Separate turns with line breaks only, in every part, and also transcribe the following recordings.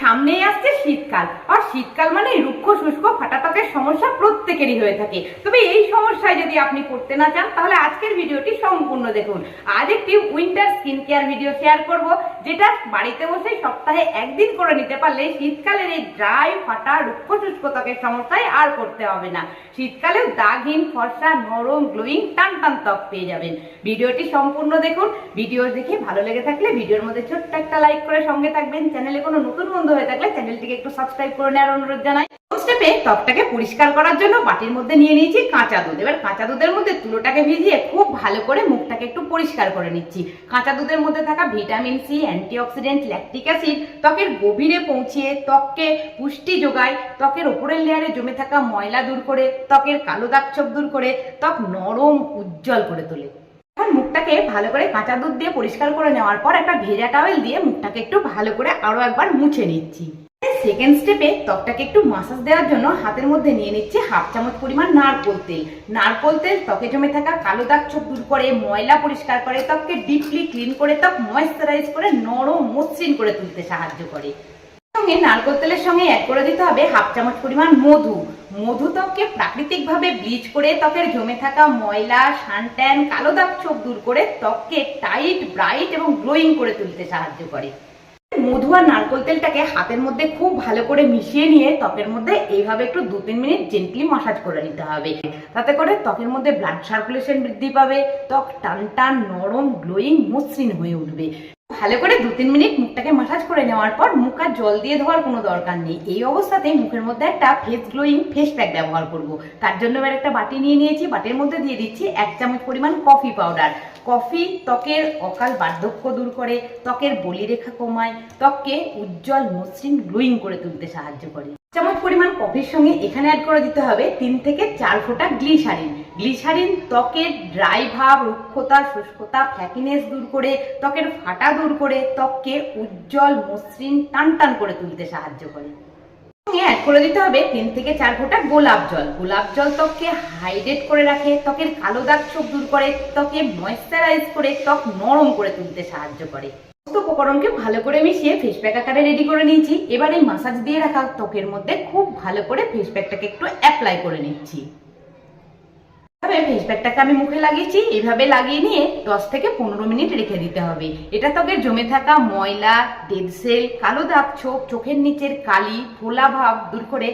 সামনেই আসছে শীতকাল। আর শীতকাল মানে রুক্ষ শুষ্ক ফাটা ত্বকের সমস্যা প্রত্যেকেরই হয়ে থাকে। তবে এই সমস্যায় যদি আপনি করতে না চান, তাহলে আজকের ভিডিওটি সম্পূর্ণ দেখুন। আজ একটি winter skin care video share করব, যেটা বাড়িতে বসে সপ্তাহে একদিন করে নিতে পারলে শীতকালের এই ড্রাই ফাটা, রুক্ষ শুষ্ক ত্বকের সমস্যায় আর করতে হবে না। শীতকালেও দাগহীন, ফর্সা, নরম গ্লোয়িং টান টান ত্বক পেয়ে যাবেন। ভিডিওটি সম্পূর্ণ দেখুন। ভিডিও দেখে ভালো লেগে থাকলে ভিডিওর মধ্যে ছোট্ট একটা লাইক করে সঙ্গে থাকবেন। চ্যানেলে কোনো নতুন বন্ধু হয়ে থাকলে চ্যানেলটিকে একটু সাবস্ক্রাইব করে নেওয়ার অনুরোধ জানাই। স্টেপে ত্বকটাকে পরিষ্কার করার জন্য বাটির মধ্যে নিয়ে নিয়েছি কাঁচা দুধ। এবার কাঁচা দুধের মধ্যে তুলোটাকে ভিজিয়ে খুব ভালো করে মুখটাকে একটু পরিষ্কার করে নিচ্ছি। কাঁচা দুধের মধ্যে থাকা vitamin C, antioxidant, lactic acid ত্বকের গভীরে পৌঁছিয়ে ত্বককে পুষ্টি যোগায়, ত্বকের ওপরের লেয়ারে জমে থাকা ময়লা দূর করে, ত্বকের কালো দাগ ছোপ দূর করে, ত্বক নরম, উজ্জ্বল করে তোলে। এখন মুখটাকে ভালো করে কাঁচা দুধ দিয়ে পরিষ্কার করে নেওয়ার পর একটা ভেজা টাওয়েল দিয়ে মুখটাকে একটু ভালো করে আরও একবার মুছে নিচ্ছি। সেকেন্ড স্টেপে ত্বকটাকে একটু মাসাজ দেওয়ার জন্য হাতের মধ্যে নিয়ে নিচ্ছে হাফ চামচ পরিমাণ নারকোল তেল। নারকোল তেল ত্বকে জমে থাকা কালো দাগ ছোপ দূর করে, ময়লা পরিষ্কার করে, ত্বককে ডিপলি ক্লিন করে, ত্বক ময়েশ্চারাইজ করে, নরম মসৃণ করে তুলতে সাহায্য করে। সঙ্গে নারকোল তেলের সঙ্গে অ্যাড করে দিতে হবে হাফ চামচ পরিমাণ মধু। মধু ত্বককে প্রাকৃতিকভাবে ব্লিচ করে ত্বকের জমে থাকা ময়লা, সানট্যান, কালো দাগ ছোপ দূর করে ত্বককে টাইট, ব্রাইট এবং গ্লোয়িং করে তুলতে সাহায্য করে। মধু আর নারকোল তেলটাকে হাতের মধ্যে খুব ভালো করে মিশিয়ে নিয়ে ত্বকের মধ্যে এইভাবে একটু দু তিন মিনিট জেন্টলি মাসাজ করে নিতে হবে। তাতে করে ত্বকের মধ্যে ব্লাড সার্কুলেশন বৃদ্ধি পাবে, ত্বক টান টান নরম গ্লোয়িং মসৃণ হয়ে উঠবে। ভালো করে দু তিন মিনিট মুখটাকে মাসাজ করে নেওয়ার পর মুখ আর জল দিয়ে ধোয়ার কোনো দরকার নেই। এই অবস্থাতে মুখের মধ্যে একটা ফেস গ্লোয়িং ফেস প্যাক ব্যবহার করব। তার জন্য এবার একটা বাটি নিয়ে নিয়েছি। বাটির মধ্যে দিয়ে দিচ্ছি এক চামচ পরিমাণ কফি পাউডার কফি ত্বকের অকাল বার্ধক্য দূর করে, ত্বকের বলিরেখা কমায়, ত্বককে উজ্জ্বল মসৃণ গ্লোয়িং করে তুলতে সাহায্য করে। চামচ পরিমাণ কফির সঙ্গে এখানে অ্যাড করে দিতে হবে তিন থেকে চার ফোঁটা গ্লিসারিন। গ্লিসারিন ত্বকের ড্রাই ভাব, রুক্ষতা, শুষ্কতা ফ্যাকিনেস দূর করে, ত্বকের ফাটা দূর করে, ত্বককে উজ্জ্বল মসৃণ টান টান করে তুলতে সাহায্য করে। অ্যাড দিতে হবে? তিন থেকে চার ফোঁটা গোলাপ জল। গোলাপ জল ত্বককে হাইড্রেট করে রাখে, ত্বকের কালো দাগ চোখ দূর করে ত্বকে ময়েশ্চারাইজ করে, ত্বক নরম করে তুলতে সাহায্য করে। সমস্ত উপকরণকে ভালো করে মিশিয়ে ফেস প্যাক আকারে রেডি করে নিয়েছি। এবার এই মাসাজ দিয়ে রাখা ত্বকের মধ্যে খুব ভালো করে ফেস প্যাকটাকে একটু অ্যাপ্লাই করে নিচ্ছি। তবে ফেস প্যাকটাকে আমি মুখে লাগিয়েছি। এভাবে লাগিয়ে নিয়ে দশ থেকে পনেরো মিনিট রেখে দিতে হবে। এটা ত্বকের জমে থাকা ময়লা, ডেড সেল, কালো দাগ, ছোপ, চোখের নিচের কালি, ফোলা ভাব দূর করে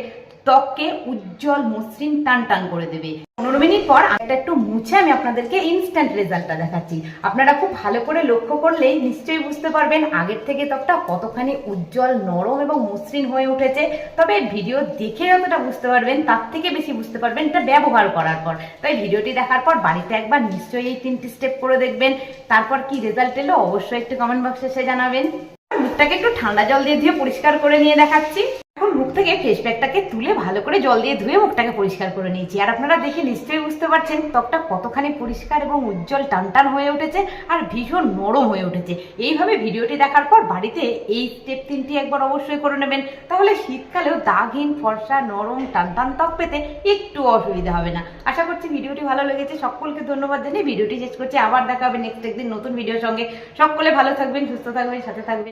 ত্বককে উজ্জ্বল মসৃণ টান টান করে দেবে। পনেরো মিনিট পর এটা একটু মুছে আমি আপনাদেরকে ইনস্ট্যান্ট রেজাল্টটা দেখাচ্ছি। আপনারা খুব ভালো করে লক্ষ্য করলেই নিশ্চয়ই বুঝতে পারবেন আগের থেকে ত্বকটা কতখানি উজ্জ্বল, নরম এবং মসৃণ হয়ে উঠেছে। তবে ভিডিও দেখে যতটা বুঝতে পারবেন, তার থেকে বেশি বুঝতে পারবেন এটা ব্যবহার করার পর। তাই ভিডিওটি দেখার পর বাড়িতে একবার নিশ্চয়ই এই তিনটি স্টেপ করে দেখবেন। তারপর কি রেজাল্ট এলো অবশ্যই একটু কমেন্ট বক্সে এসে জানাবেন। মুখটাকে একটু ঠান্ডা জল দিয়ে ধুয়ে পরিষ্কার করে নিয়ে দেখাচ্ছি। এখন মুখ থেকে ফেস প্যাকটাকে তুলে ভালো করে জল দিয়ে ধুয়ে মুখটাকে পরিষ্কার করে নিয়েছি। আর আপনারা দেখে নিশ্চয়ই বুঝতে পারছেন, ত্বকটা কতখানি পরিষ্কার এবং উজ্জ্বল টানটান হয়ে উঠেছে আর ভীষণ নরম হয়ে উঠেছে। এইভাবে ভিডিওটি দেখার পর বাড়িতে এই স্টেপ তিনটি একবার অবশ্যই করে নেবেন। তাহলে শীতকালেও দাগহীন, ফর্সা, নরম, টানটান ত্বক পেতে একটু অসুবিধা হবে না। আশা করছি ভিডিওটি ভালো লেগেছে। সকলকে ধন্যবাদ জানিয়ে ভিডিওটি শেষ করছি। আবার দেখা হবে নেক্সট একদিন নতুন ভিডিওর সঙ্গে। সকলে ভালো থাকবেন, সুস্থ থাকবেন, সাথে থাকবেন।